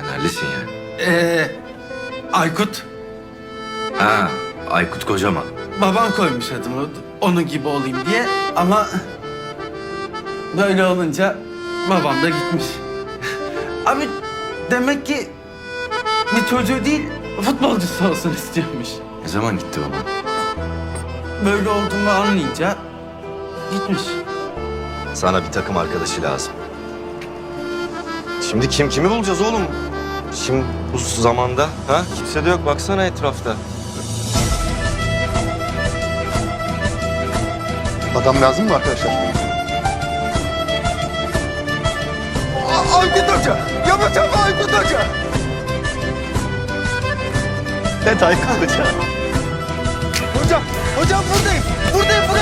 Fenerlisin ya. Ee, Aykut. Ha, Aykut Kocaman. Babam koymuş adımı onun gibi olayım diye ama böyle olunca babam da gitmiş. Abi demek ki bir çocuğu değil futbolcusu olsun istiyormuş. Ne zaman gitti baba? Böyle olduğumu anlayınca gitmiş. Sana bir takım arkadaşı lazım. Şimdi kim kimi bulacağız oğlum? Şimdi bu zamanda ha? Kimse de yok baksana etrafta. Adam lazım mı arkadaşlar? Aykut Hoca! Yapacağım Aykut Hoca! Evet Aykut Hoca. Hocam, hocam buradayım. Buradayım buraya